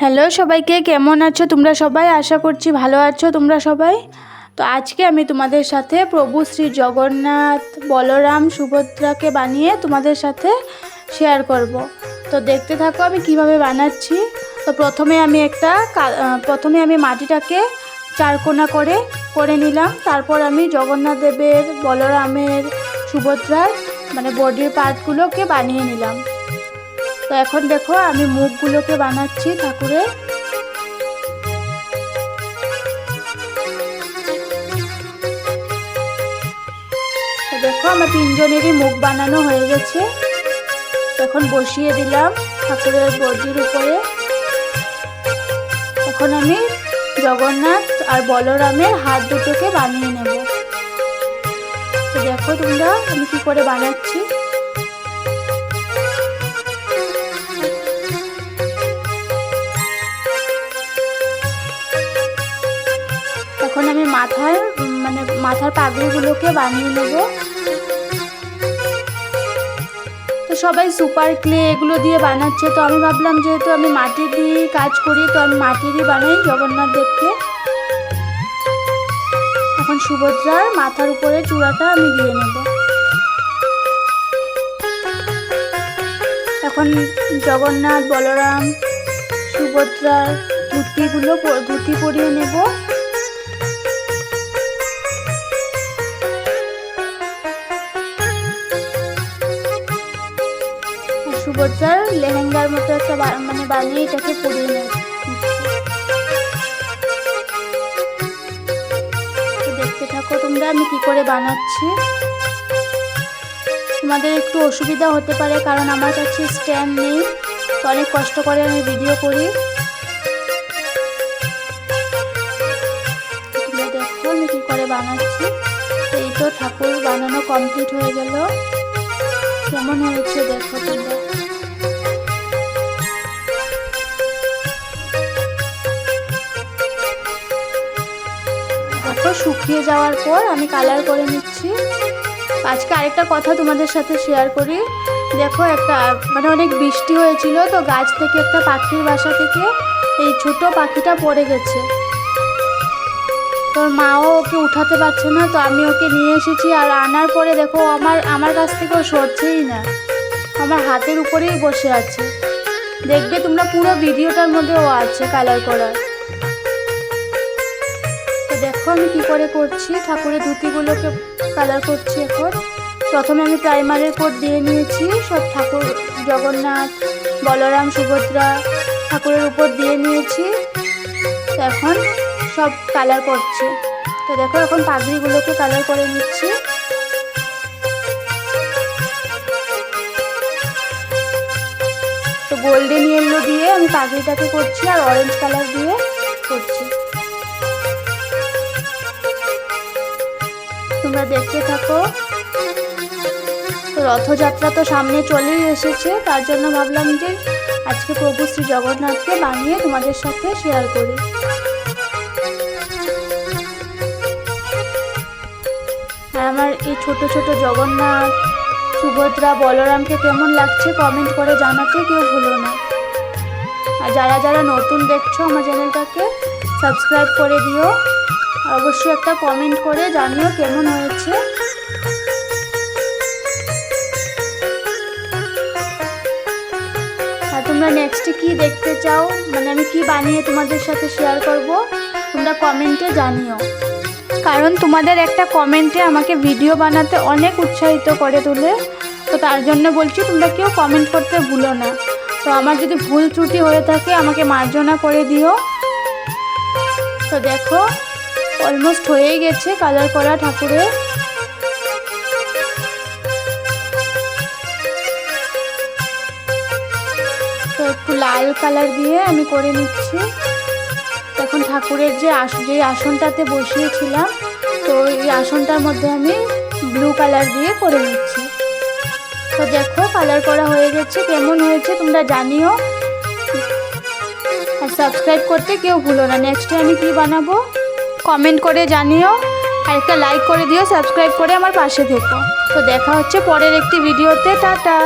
Hello সবাইকে, কেমন আছো? তোমরা সবাই? আশা করছি ভালো আছো। তোমরা সবাই? তো আজকে আমি তোমাদের সাথে প্রভু শ্রী জগন্নাথ বলরাম সুভদ্রাকে বানিয়ে তোমাদের সাথে শেয়ার করব। তো দেখতে থাকো আমি কীভাবে বানাচ্ছি। তো প্রথমে আমি একটা প্রথমে আমি মাটিটাকে চারকোনা করে করে নিলাম। তারপর আমি জগন্নাথ দেবের, বলরামের, সুভদ্রার মানে বডির পার্টগুলোকে বানিয়ে নিলাম। তো এখন দেখো আমি মুখগুলোকে বানাচ্ছি ঠাকুরের। দেখো আমার তিনজনেরই মুখ বানানো হয়ে গেছে। এখন বসিয়ে দিলাম ঠাকুরের বডির উপরে। এখন আমি জগন্নাথ আর বলরামের হাত দুটোকে বানিয়ে নেব। দেখো তোমরা আমি কি করে বানাচ্ছি। আমি মাথার মানে মাথার পাগড়িগুলোকে বানিয়ে নেব। তো সবাই সুপার ক্লে এগুলো দিয়ে বানাচ্ছে। তো আমি ভাবলাম যেহেতু আমি মাটি দিয়ে কাজ করি, তো আমি মাটিরই বানাই জগন্নাথ দেবকে। এখন সুভদ্রার মাথার উপরে চূড়াটা আমি দিয়ে নেব। এখন জগন্নাথ, বলরাম, সুভদ্রার ধুতিগুলো ধুতি পরিয়ে নেব। লেহেঙ্গার মতো একটা মানে বানিয়ে এটাকে পরিয়ে নেব দেখতে থাকো তোমরা, আমি কি করে বানাচ্ছি। তোমাদের একটু অসুবিধা হতে পারে কারণ আমার কাছে স্ট্যান্ড নেই। তো অনেক কষ্ট করে আমি ভিডিও করি। দেখো আমি কি করে বানাচ্ছি। এই তো ঠাকুর বানানো কমপ্লিট হয়ে গেল। কেমন হয়েছে দেখো তোমরা। দেখো, শুকিয়ে যাওয়ার পর আমি কালার করে নিচ্ছি। আজকে আরেকটা কথা তোমাদের সাথে শেয়ার করি। দেখো একটা মানে অনেক বৃষ্টি হয়েছিল, তো গাছ থেকে একটা পাখির বাসা থেকে এই ছোট পাখিটা পড়ে গেছে। তোর মাও ওকে উঠাতে পারছে না, তো আমি ওকে নিয়ে এসেছি আর আনার পরে দেখো আমার আমার কাছ থেকে ও সরছেই না। আমার হাতের উপরেই বসে আছে। দেখবে তোমরা পুরো ভিডিওটার মধ্যে ও আছে কালার করার। আমি কি করে করছি? ঠাকুরের ধুতিগুলোকে কালার করছি এখন প্রথমে আমি প্রাইমারের কোট দিয়ে নিয়েছি। সব ঠাকুর, জগন্নাথ, বলরাম, সুভদ্রা ঠাকুরের উপর দিয়ে নিয়েছি। এখন সব কালার করছি। তো দেখো এখন পাগড়িগুলোকে কালার করে নিচ্ছি। তো গোল্ডেন ইয়েলো দিয়ে আমি পাগড়িটাকে করছি আর অরেঞ্জ কালার দিয়ে করছি। তোমরা দেখতে থাকো। রথযাত্রা তো সামনে চলেই এসেছে, তার জন্য ভাবলাম যে আজকে প্রভু শ্রী জগন্নাথকে বানিয়ে তোমাদের সাথে শেয়ার করি। আর আমার এই ছোট ছোট জগন্নাথ, সুভদ্রা, বলরামকে কেমন লাগছে কমেন্ট করে জানাতে কেউ ভুলো না। আর যারা যারা নতুন দেখছ আমার চ্যানেলটাকে সাবস্ক্রাইব করে দিও। অবশ্যই একটা কমেন্ট করে জানিও কেমন হয়েছে। আর তোমরা নেক্সটে কি দেখতে চাও? মানে আমি কি বানিয়ে তোমাদের সাথে শেয়ার করব? তোমরা কমেন্টে জানিও। কারণ তোমাদের একটা কমেন্টে আমাকে ভিডিও বানাতে অনেক উৎসাহিত করে তোলে। তো তার জন্য বলছি, তোমরা কেউ কমেন্ট করতে ভুলো না। তো আমার যদি ভুল ত্রুটি হয়ে থাকে, আমাকে মার্জনা করে দিও। তো দেখো অলমোস্ট হয়েই গেছে কালার করা ঠাকুরের। তো একটু লাল কালার দিয়ে আমি করে নিচ্ছি। এখন ঠাকুরের যে আস, যে আসনটাতে বসিয়েছিলাম, তো এই আসনটার মধ্যে আমি ব্লু কালার দিয়ে করে নিচ্ছি। তো দেখো কালার করা হয়ে গেছে, কেমন হয়েছে তোমরা জানিও। আর সাবস্ক্রাইব করতে কেউ ভুলো না। নেক্সটে আমি কি বানাবো? কমেন্ট করে জানিও। আর একটা লাইক করে দিও সাবস্ক্রাইব করে আমার পাশে থেকো। তো দেখা হচ্ছে পরের একটি ভিডিওতে টাটা।